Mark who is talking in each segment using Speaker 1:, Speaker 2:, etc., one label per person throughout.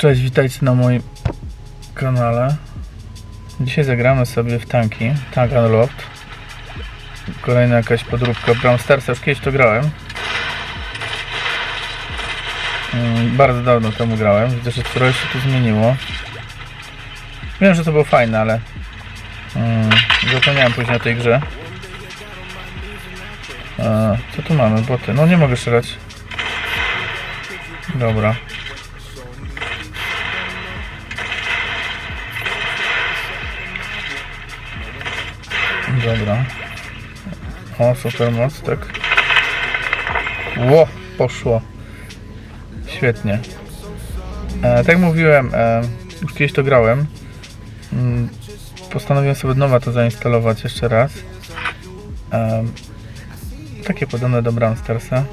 Speaker 1: Cześć, witajcie na moim kanale. Dzisiaj zagramy sobie w tanki, Tank Unlocked. Kolejna jakaś podróbka Brawl Starsa, już kiedyś to grałem. Mm, Bardzo dawno temu grałem, widzę, że trochę się tu zmieniło. Wiem, że to było fajne, ale mm, zapomniałem później o tej grze. E, co tu mamy? Boty. No nie mogę strzelać. Dobra. Dobra. O, super moc, tak. Ło, poszło. Świetnie. E, tak jak mówiłem, e, już kiedyś to grałem. Mm, Postanowiłem sobie nowa to zainstalować jeszcze raz. E, takie podobne do Brawl Starsa.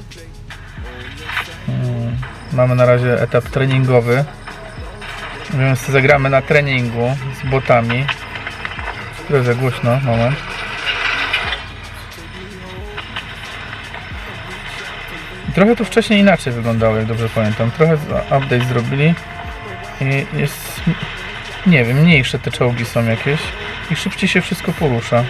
Speaker 1: Mm, Mamy na razie etap treningowy. Więc zagramy na treningu z botami. Trochę głośno, moment. Trochę to wcześniej inaczej wyglądało, jak dobrze pamiętam. Trochę update zrobili i jest, nie wiem, mniejsze te czołgi są jakieś i szybciej się wszystko porusza.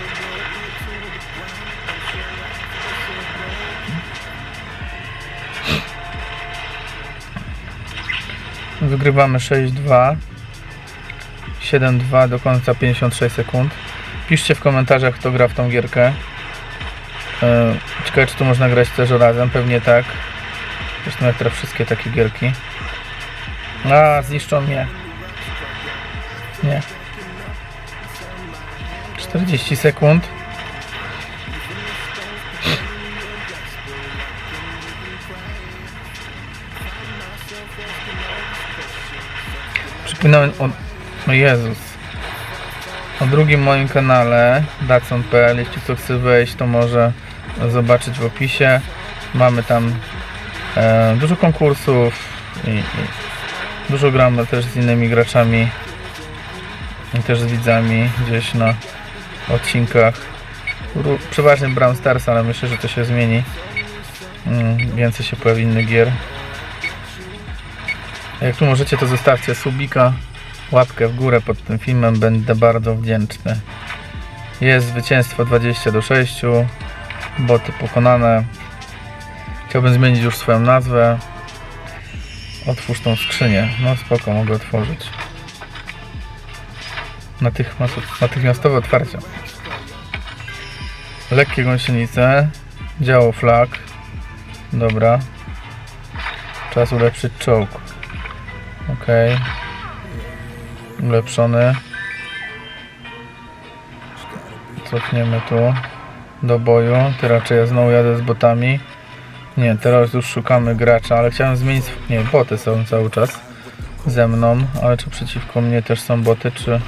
Speaker 1: Wygrywamy 6-2. 7-2 do końca 56 sekund. Piszcie w komentarzach, kto gra w tą gierkę. E, Ciekawe, czy tu można grać też razem. Pewnie tak. Zresztą jak teraz wszystkie takie gierki. A, zniszczą mnie. Nie. 40 sekund. Przypominam o... o Jezus. O drugim moim kanale Datsun.pl Jeśli ktoś chce wejść, to może zobaczyć w opisie. Mamy tam e, dużo konkursów i, i dużo gramy też z innymi graczami i też z widzami gdzieś na odcinkach. Przeważnie Brawl Stars, ale myślę, że to się zmieni. Mm, więcej się pojawi innych gier. Jak tu możecie, to zostawcie subika, łapkę w górę pod tym filmem, będę bardzo wdzięczny. Jest zwycięstwo 20 do 6, boty pokonane. Chciałbym zmienić już swoją nazwę. Otwórz tą skrzynię. No spoko, mogę otworzyć. Natychmiast, natychmiastowe otwarcie. Lekkie gąsienice. Działo flag. Dobra. Czas ulepszyć czołg. Ok. Ulepszony. Cofniemy tu do boju. Ty raczej ja znowu jadę z botami. Nie, teraz już szukamy gracza, ale chciałem zmienić. Nie, boty są cały czas ze mną, ale czy przeciwko mnie też są boty, czy.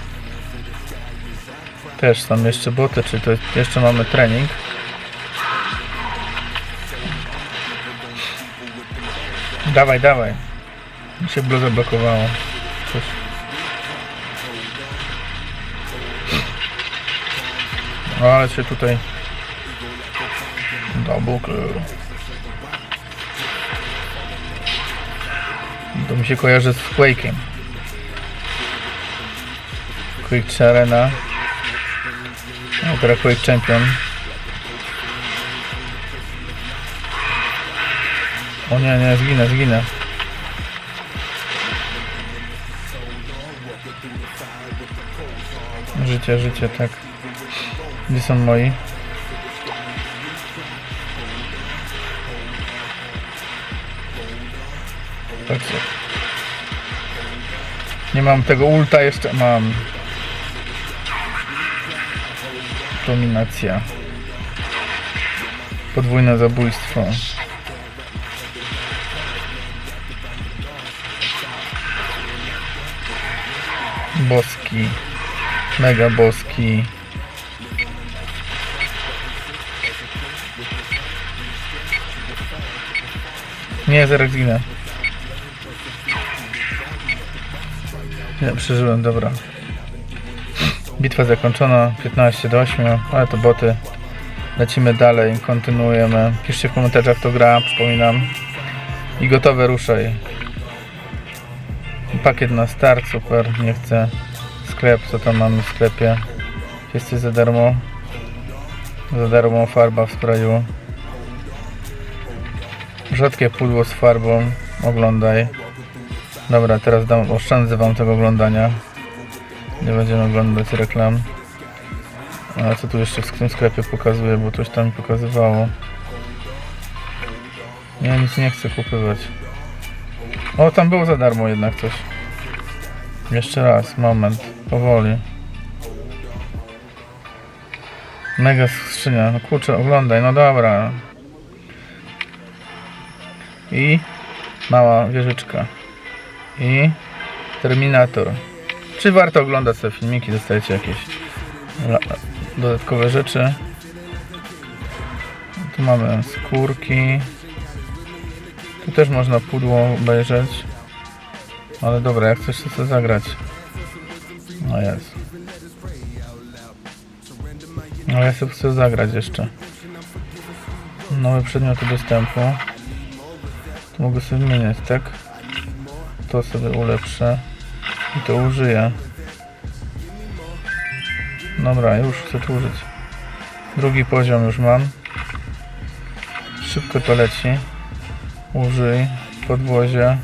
Speaker 1: Też są jeszcze boty, czy to jeszcze mamy trening? Dawaj, dawaj. Mi się zablokowało. Coś. O, ale się tutaj... Double kill. To mi się kojarzy z Quake'iem. Quake 3 Arena. A teraz Quake Champion. O nie, nie, zginę, zginę. Życie, życie, tak. Gdzie są moi? Patrzcie. Nie mam tego ulta jeszcze. Mam. Dominacja. Podwójne zabójstwo. Boski. Mega boski. Nie, zaraz. Nie, przeżyłem, dobra. Bitwa zakończona, 15 do 8, ale to boty. Lecimy dalej, kontynuujemy. Piszcie w komentarzach, kto gra, przypominam. I gotowe, ruszaj. Pakiet na start, super, nie chcę. Sklep, co tam mamy w sklepie? Coś za darmo. Za darmo farba w sprayu. Rzadkie pudło z farbą. Oglądaj. Dobra, teraz dam, oszczędzę wam tego oglądania. Nie będziemy oglądać reklam. A co tu jeszcze w tym sklepie pokazuje, bo coś tam mi pokazywało. Nie, nic nie chcę kupywać. O, tam było za darmo jednak coś. Jeszcze raz, moment, powoli. Mega skrzynia, no kurczę, oglądaj, no dobra. I mała wieżyczka. I Terminator. Czy warto oglądać te filmiki, dostajecie jakieś dodatkowe rzeczy. Tu mamy skórki. Tu też można pudło obejrzeć. Ale dobra, jak chcesz to zagrać. No jest. No ja sobie chcę zagrać jeszcze. Nowe przedmioty dostępu. Tu mogę sobie wymieniać, tak? To sobie ulepszę. I to użyję. Dobra, już chcę tu użyć. Drugi poziom już mam. Szybko to leci. Użyj. Podwozie.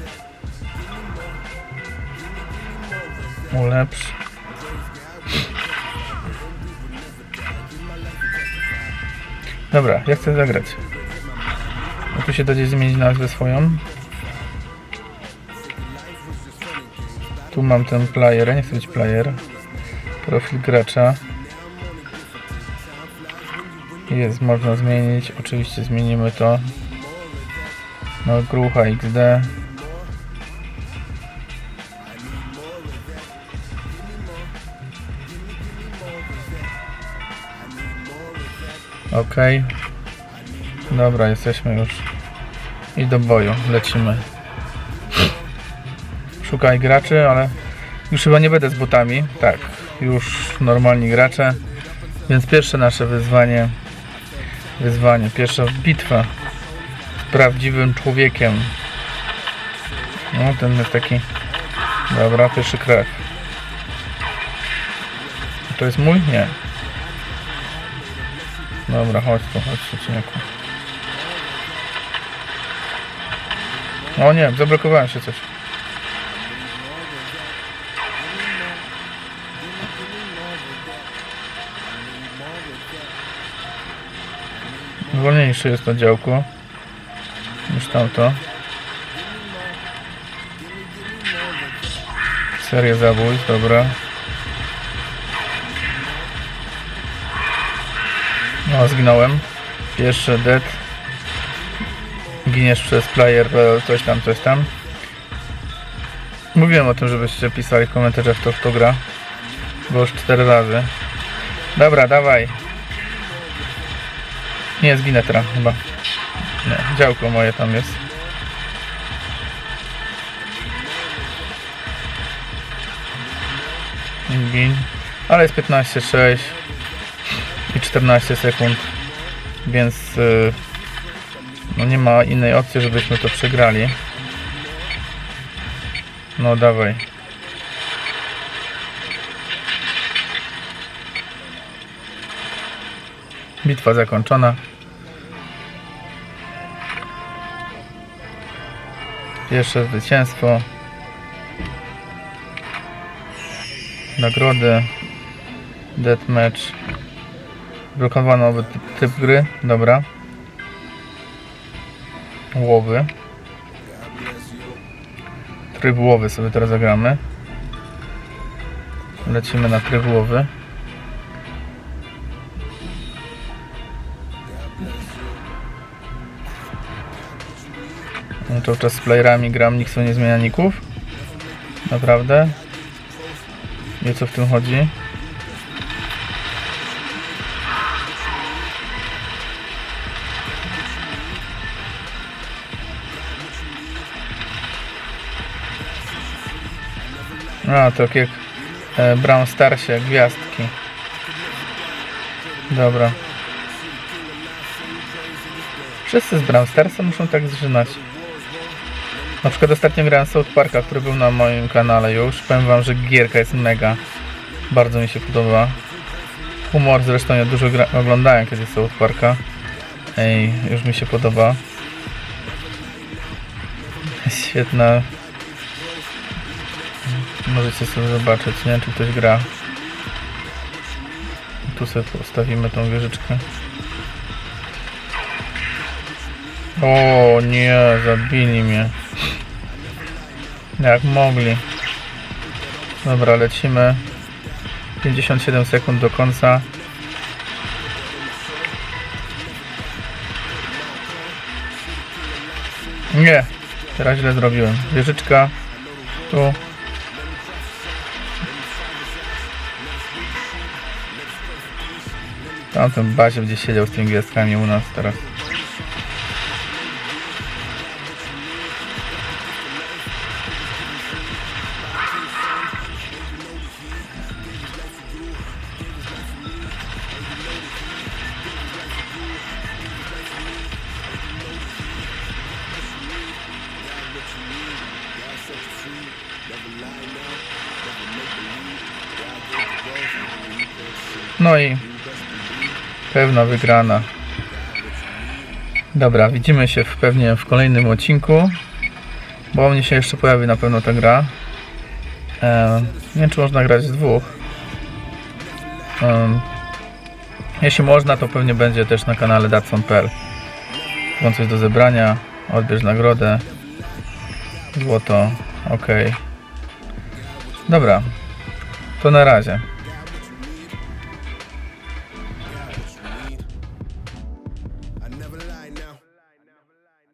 Speaker 1: Ulepsz. Dobra, ja chcę zagrać. Tu się da gdzieś zmienić nazwę swoją. Tu mam ten player, być player. Profil gracza. Jest, można zmienić. Oczywiście zmienimy to. No, grucha XD. Ok. Dobra, jesteśmy już. I do boju, lecimy. Szukaj graczy, ale już chyba nie będę z botami. Tak, już normalni gracze. Więc pierwsze nasze wyzwanie. Wyzwanie, pierwsza bitwa z prawdziwym człowiekiem. No, ten jest taki. Dobra, pierwszy krew. To jest mój? Nie. Dobra, chodź tu, chodź przeciwniku. O nie, zablokowałem się coś. Wolniejsze jest to działko niż tamto. Serię zabójstw, dobra. No, zginąłem. Pierwszy dead. Giniesz przez player, coś tam, coś tam. Mówiłem o tym, żebyście pisali w komentarzach, kto w to gra. Bo już cztery razy. Dobra, dawaj. Nie, zginę teraz chyba. Nie, działko moje tam jest. Gin. Ale jest 15,6 i 14 sekund, więc y, no nie ma innej opcji, żebyśmy to przegrali. No dawaj. Bitwa zakończona. Pierwsze zwycięstwo. Nagrody. Deathmatch. Blokowano nowy typ, typ gry. Dobra. Łowy. Tryb łowy sobie teraz zagramy. Lecimy na tryb łowy. No to czas z playerami gram, nikt sobie nie zmienia ników. Naprawdę. O co w tym chodzi? A, to jak e, Brown Starsie, gwiazdki. Dobra. Wszyscy z Brown Starsa muszą tak zżynać. Na przykład ostatnio grałem South Parka, który był na moim kanale już. Powiem wam, że gierka jest mega. Bardzo mi się podoba. Humor zresztą ja dużo oglądałem kiedyś South Parka. Ej, już mi się podoba. Świetna. Możecie sobie zobaczyć, nie czy ktoś gra. Tu sobie postawimy tą wieżyczkę. O nie, zabili mnie. Jak mogli. Dobra, lecimy. 57 sekund do końca. Nie, teraz źle zrobiłem. Wieżyczka. Tu. W tamtym bazie gdzie siedział z tymi gwiazdkami u nas teraz. No i pewna wygrana. Dobra, widzimy się w, pewnie w kolejnym odcinku, bo mnie się jeszcze pojawi na pewno ta gra. E, nie wiem, czy można grać z dwóch. Em, jeśli można, to pewnie będzie też na kanale Datsun.pl. Mam coś do zebrania, odbierz nagrodę, złoto, ok. Dobra, to na razie.